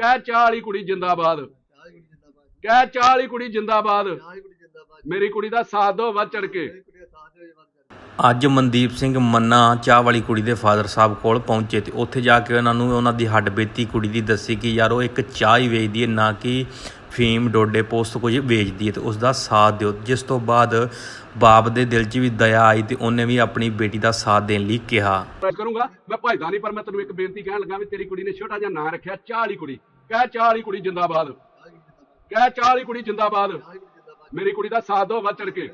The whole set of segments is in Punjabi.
ਕਹਿ ਚਾਹ ਵਾਲੀ ਕੁੜੀ ਜਿੰਦਾਬਾਦ। ਕਹਿ ਚਾਹ ਵਾਲੀ ਕੁੜੀ ਜਿੰਦਾਬਾਦ। ਮੇਰੀ ਕੁੜੀ ਦਾ ਸਾਥ ਦਿਓ ਵੱਧ ਚੜ ਕੇ। ਅੱਜ ਮਨਦੀਪ ਸਿੰਘ ਮੰਨਾ ਚਾਹ ਵਾਲੀ ਕੁੜੀ ਦੇ ਫਾਦਰ ਸਾਹਿਬ ਕੋਲ ਪਹੁੰਚੇ ਤੇ ਉੱਥੇ ਜਾ ਕੇ ਉਹਨਾਂ ਨੂੰ ਉਹਨਾਂ ਦੀ ਹੱਡਬੀਤੀ ਕੁੜੀ ਦੀ ਦੱਸੀ ਕਿ ਯਾਰ ਉਹ ਇੱਕ ਚਾਹ ਹੀ ਵੇਚਦੀ ਹੈ ਨਾ ਕਿ ਫੀਮ ਡੋਡੇ ਪੋਸਟ ਕੁਝ ਵੇਚਦੀ ਹੈ ਤੇ ਉਸ ਦਾ ਸਾਥ ਦਿਓ। ਜਿਸ ਤੋਂ ਬਾਅਦ ਬਾਪ ਦੇ ਦਿਲ 'ਚ ਵੀ ਦਇਆ ਆਈ ਤੇ ਉਹਨੇ ਵੀ ਆਪਣੀ ਬੇਟੀ ਦਾ ਸਾਥ ਦੇਣ ਲਈ ਕਿਹਾ। ਮੈਂ ਕਰੂੰਗਾ, ਮੈਂ ਭਜਦਾ ਨਹੀਂ, ਪਰ ਮੈਂ ਤੈਨੂੰ ਇੱਕ ਬੇਨਤੀ ਕਹਿਣ ਲੱਗਾ ਵੀ ਤੇਰੀ ਕੁੜੀ ਨੇ ਛੋਟਾ ਜਿਹਾ ਨਾਂ ਰੱਖਿਆ ਚਾਹ ਵਾਲੀ ਕੁੜੀ। ਕਹਿ ਚਾਹ ਵਾਲੀ ਕੁੜੀ ਜਿੰਦਾਬਾਦ। ਕਹਿ ਚਾਹ ਵਾਲੀ ਕੁੜੀ ਜਿੰਦਾਬਾਦ। ਮੇਰੀ ਕੁੜੀ ਦਾ ਸਾਥ ਦਿਓ ਵੱਧ ਚੜ ਕੇ।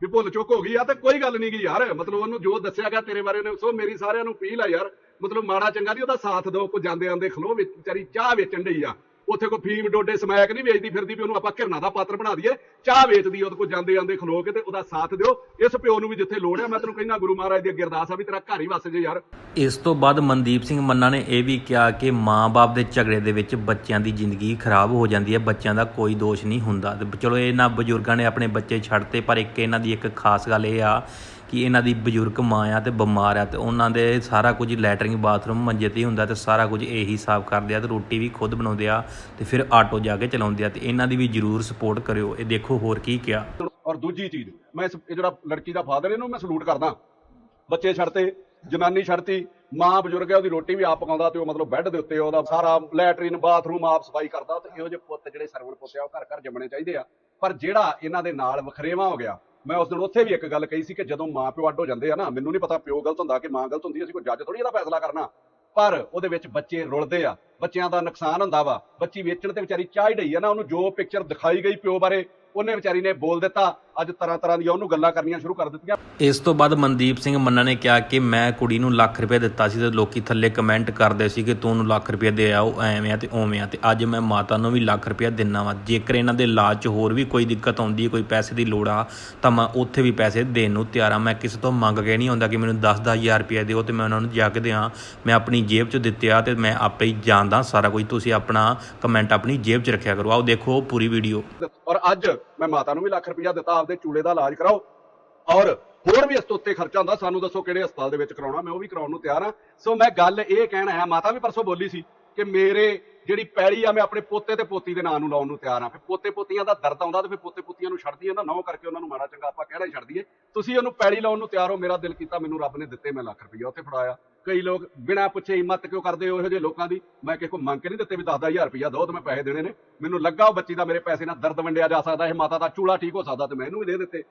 ਵੀ ਭੁੱਲ ਚੁੱਕ ਹੋ ਗਈ ਆ ਤੇ ਕੋਈ ਗੱਲ ਨਹੀਂ ਗੀ ਯਾਰ। ਮਤਲਬ ਉਹਨੂੰ ਜੋ ਦੱਸਿਆ ਗਿਆ ਤੇਰੇ ਬਾਰੇ ਉਹਨੇ, ਸੋ ਮੇਰੀ ਸਾਰਿਆਂ ਨੂੰ ਅਪੀਲ ਆ ਯਾਰ। ਮਤਲਬ ਮਾੜਾ ਚੰਗਾ ਨਹੀਂ, ਉਹਦਾ ਸਾਥ ਦਿਓ। ਕੋ ਜਾਂਦੇ ਆਂਦੇ ਖਲੋ ਵਿਚਾਰੀ ਚਾਹ ਵੇਚਣ ਡਈ ਆ। ਉੱਥੇ ਕੋ ਫੀਮ ਡੋਡੇ ਸਮੈਕ ਨਹੀਂ ਵੇਚਦੀ ਫਿਰਦੀ ਵੀ ਉਹਨੂੰ ਆਪਾਂ ਘਿਰਨਾ ਦਾ ਪਾਤਰ ਬਣਾ ਦਈਏ, ਚਾਹ ਵੇਚਦੀ ਉਹਦੇ ਕੋ ਜਾਂਦੇ ਆਂਦੇ ਖਲੋ ਕੇ ਤੇ ਉਹਦਾ ਸਾਥ ਦਿਓ। ਇਸ ਪਿਓ ਨੂੰ ਵੀ ਜਿੱਥੇ ਲੋੜ ਆ, ਮੈਂ ਤੈਨੂੰ ਕਹਿੰਦਾ ਗੁਰੂ ਮਹਾਰਾਜ ਦੀ ਅਰਦਾਸ ਆ ਵੀ ਤੇਰਾ ਘਰ ਹੀ ਵਸ ਜੇ ਯਾਰ। ਇਸ ਤੋਂ ਬਾਅਦ ਮਨਦੀਪ ਸਿੰਘ ਮੰਨਾ ਨੇ ਇਹ ਵੀ ਕਿਹਾ ਕਿ ਮਾਂ-ਬਾਪ ਦੇ ਝਗੜੇ ਦੇ ਵਿੱਚ ਬੱਚਿਆਂ ਦੀ ਜ਼ਿੰਦਗੀ ਖਰਾਬ ਹੋ ਜਾਂਦੀ ਹੈ, ਬੱਚਿਆਂ ਦਾ ਕੋਈ ਦੋਸ਼ ਨਹੀਂ ਹੁੰਦਾ। ਚਲੋ, ਇਹਨਾਂ ਬਜ਼ੁਰਗਾਂ ਨੇ ਆਪਣੇ ਬੱਚੇ ਛੱਡਤੇ, ਪਰ ਇੱਕ ਇਹਨਾਂ ਦੀ ਇੱਕ ਖਾਸ ਗੱਲ ਇਹ ਆ ਕਿ ਇਹਨਾਂ ਦੀ ਬਜ਼ੁਰਗ ਮਾਂ ਆ ਤੇ ਬਿਮਾਰ ਆ ਤੇ ਉਹਨਾਂ ਦੇ ਸਾਰਾ ਕੁਝ ਲੈਟਰਿੰਗ, ਬਾਥਰੂਮ, ਮੰਜੇ ਤੇ ਹੀ ਹੁੰਦਾ ਤੇ ਸਾਰਾ ਕੁਝ ਇਹੀ ਸਾਫ਼ ਕਰਦੇ ਆ ਤੇ ਰੋਟੀ ਵੀ ਖੁਦ ਬਣਾਉਂਦੇ ਆ ਤੇ ਫਿਰ ਆਟੋ ਜਾ ਕੇ ਚਲਾਉਂਦੇ ਆ ਤੇ ਇਹਨਾਂ ਦੀ ਵੀ ਜਰੂਰ ਸਪੋਰਟ ਕਰਿਓ। ਇਹ ਦੇਖੋ ਹੋਰ ਕੀ ਕਿਹਾ। ਔਰ ਦੂਜੀ ਚੀਜ਼, ਮੈਂ ਇਸ- ਇਹ ਜਿਹੜਾ ਲੜਕੀ ਦਾ ਫਾਦਰ ਇਹਨੂੰ ਮੈਂ ਸਲੂਟ ਕਰਦਾ। ਬੱਚੇ ਛੱਡਤੇ ਜਨਾਨੀ ਛੱਡਤੀ ਮਾਂ ਬਜ਼ੁਰਗ ਹੈ ਉਹਦੀ ਰੋਟੀ ਵੀ ਆਪ ਪਕਾਉਂਦਾ ਤੇ ਉਹ ਮਤਲਬ ਬੈੱਡ ਦੇ ਉੱਤੇ ਉਹਦਾ ਸਾਰਾ ਲੈਟਰੀਨ ਬਾਥਰੂਮ ਆਪ ਸਫ਼ਾਈ ਕਰਦਾ ਤੇ ਇਹੋ ਜਿਹੇ ਪੁੱਤ ਜਿਹੜੇ ਸਰਵਣ ਪੁੱਤ ਆ, ਉਹ ਘਰ ਘਰ ਜੰਮਣੇ ਚਾਹੀਦੇ ਆ। ਪਰ ਜਿਹੜਾ ਇਹਨਾਂ ਦੇ ਨਾਲ ਵਖਰੇਵਾ ਹੋ ਗਿਆ ਮੈਂ ਉਸ ਦਿਨ ਉੱਥੇ ਵੀ ਇੱਕ ਗੱਲ ਕਹੀ ਸੀ ਕਿ ਜਦੋਂ ਮਾਂ ਪਿਓ ਅੱਡ ਹੋ ਜਾਂਦੇ ਆ ਨਾ, ਮੈਨੂੰ ਨਹੀਂ ਪਤਾ ਪਿਓ ਗਲਤ ਹੁੰਦਾ ਕਿ ਮਾਂ ਗਲਤ ਹੁੰਦੀ ਅਸੀਂ ਕੋਈ ਜੱਜ ਥੋੜੀ ਇਹਦਾ ਫੈਸਲਾ ਕਰਨਾ। ਪਰ ਉਹਦੇ ਵਿੱਚ ਬੱਚੇ ਰੁਲਦੇ ਆ, ਬੱਚਿਆਂ ਦਾ ਨੁਕਸਾਨ ਹੁੰਦਾ ਵਾ, ਬੱਚੀ ਵੇਚਣ ਤੇ ਵਿਚਾਰੀ ਚਾਹ ਹੀ ਡਈ ਆ ਨਾ, ਉਹਨੂੰ ਜੋ ਪਿਕਚਰ ਦਿਖਾਈ ਗਈ ਪਿਓ ਬਾਰੇ ਉਹਨੇ ਵਿਚਾਰੀ ਨੇ ਬੋਲ ਦਿੱਤਾ, ਅੱਜ ਤਰ੍ਹਾਂ ਤਰ੍ਹਾਂ ਦੀਆਂ ਉਹਨੂੰ ਗੱਲਾਂ ਕਰਨੀਆਂ ਸ਼ੁਰੂ ਕਰ ਦਿੱਤੀਆਂ। ਇਸ ਤੋਂ ਬਾਅਦ ਮਨਦੀਪ ਸਿੰਘ ਮੰਨਾ ਨੇ ਕਿਹਾ ਕਿ ਮੈਂ ਕੁੜੀ ਨੂੰ ਲੱਖ ਰੁਪਏ ਦਿੱਤਾ ਸੀ ਤੇ ਲੋਕੀ ਥੱਲੇ ਕਮੈਂਟ ਕਰਦੇ ਸੀ ਕਿ ਤੂੰ ਉਹਨੂੰ ਲੱਖ ਰੁਪਏ ਦੇ ਆ, ਉਹ ਐਵੇਂ ਆ ਤੇ ਉਵੇਂ ਆ ਤੇ ਅੱਜ ਮੈਂ ਮਾਤਾ ਨੂੰ ਵੀ ਲੱਖ ਰੁਪਏ ਦਿੰਨਾ ਵਾ। ਜੇਕਰ ਇਹਨਾਂ ਦੇ ਇਲਾਜ 'ਚ ਹੋਰ ਵੀ ਕੋਈ ਦਿੱਕਤ ਆਉਂਦੀ ਹੈ, ਕੋਈ ਪੈਸੇ ਦੀ ਲੋੜ ਆ, ਤਾਂ ਮੈਂ ਉੱਥੇ ਵੀ ਪੈਸੇ ਦੇਣ ਨੂੰ ਤਿਆਰ ਆ। ਮੈਂ ਕਿਸੇ ਤੋਂ ਮੰਗ ਕੇ ਨਹੀਂ ਆਉਂਦਾ ਕਿ ਮੈਨੂੰ 10-10000 ਰੁਪਏ ਦਿਓ ਤੇ ਮੈਂ ਉਹਨਾਂ ਨੂੰ ਜਾ ਕੇ ਦਿਆਂ। ਮੈਂ ਆਪਣੀ ਜੇਬ 'ਚ ਦਿੱਤੇ ਆ ਤੇ ਮੈਂ ਆਪੇ ਹੀ ਜਾਣਦਾ ਸਾਰਾ ਕੁਝ। ਤੁਸੀਂ ਆਪਣਾ ਕਮੈਂਟ ਆਪਣੀ ਜੇਬ 'ਚ ਰੱਖਿਆ ਕਰੋ। ਆਓ ਦੇਖੋ ਪੂਰੀ ਵੀਡੀਓ ਔਰ ਅੱਜ ਮੈਂ ਮਾਤਾ ਨੂੰ ਵੀ ਲੱਖ ਰੁਪਇਆ ਦਿੱਤਾ, ਆਪਦੇ ਚੂਲੇ ਦਾ ਇਲਾਜ ਕਰਾਓ। ਔਰ ਹੋਰ ਵੀ ਇਸ ਤੋਂ ਉੱਤੇ ਖਰਚਾ ਹੁੰਦਾ, ਸਾਨੂੰ ਦੱਸੋ ਕਿਹੜੇ ਹਸਪਤਾਲ ਦੇ ਵਿੱਚ ਕਰਾਉਣਾ, ਮੈਂ ਉਹ ਵੀ ਕਰਾਉਣ ਨੂੰ ਤਿਆਰ ਹਾਂ। ਸੋ ਮੈਂ ਗੱਲ ਇਹ ਕਹਿਣਾ ਹੈ ਮਾਤਾ ਵੀ ਪਰਸੋਂ ਬੋਲੀ ਸੀ ਕਿ ਮੇਰੇ ਜਿਹੜੀ ਪੈਲੀ ਆ, ਮੈਂ ਆਪਣੇ ਪੋਤੇ ਤੇ ਪੋਤੀ ਦੇ ਨਾਂ ਨੂੰ ਲਾਉਣ ਨੂੰ ਤਿਆਰ ਹਾਂ। ਫਿਰ ਪੋਤੇ ਪੋਤੀਆਂ ਦਾ ਦਰਦ ਆਉਂਦਾ ਤੇ ਫਿਰ ਪੋਤੇ ਪੋਤੀਆਂ ਨੂੰ ਛੱਡਦੀ ਹੈ ਨਾ ਨੌ ਕਰਕੇ ਉਹਨਾਂ ਨੂੰ ਮਾੜਾ ਚੰਗਾ ਆਪਾਂ ਕਹਿਣਾ ਹੀ ਛੱਡ ਦਈਏ ਤੁਸੀਂ ਉਹਨੂੰ ਪੈਲੀ ਲਾਉਣ ਨੂੰ ਤਿਆਰ ਹੋ, ਮੇਰਾ ਦਿਲ ਕੀਤਾ, ਮੈਨੂੰ ਰੱਬ ਨੇ ਦਿੱਤੇ ਮੈਂ ਲੱਖ ਰੁਪਇਆ ਉੱਥੇ ਫੜਾਇਆ। ਕਈ ਲੋਕ ਬਿਨਾਂ ਪੁੱਛੇ ਹਿੰਮਤ ਕਿਉਂ ਕਰਦੇ ਹੋ ਇਹੋ ਜਿਹੇ ਲੋਕਾਂ ਦੀ? ਮੈਂ ਕਿਸੇ ਕੋ ਮੰਗ ਕੇ ਨਹੀਂ ਦਿੱਤੇ ਵੀ 10000 ਰੁਪਇਆ ਦੋ ਤੇ ਮੈਂ ਪੈਸੇ ਦੇਣੇ ਨੇ। ਮੈਨੂੰ ਲੱਗਾ ਉਹ ਬੱਚੀ ਦਾ ਮੇਰੇ ਪੈਸੇ ਨਾਲ ਦਰਦ ਵੰਡਿਆ ਜਾ ਸਕਦਾ, ਇਹ ਮਾਤਾ ਦਾ ਚੂਲਾ ਠੀਕ ਹੋ ਸਕਦਾ ਤੇ ਮੈਂ ਇਹਨੂੰ ਵੀ ਦੇ ਦਿੱਤੇ।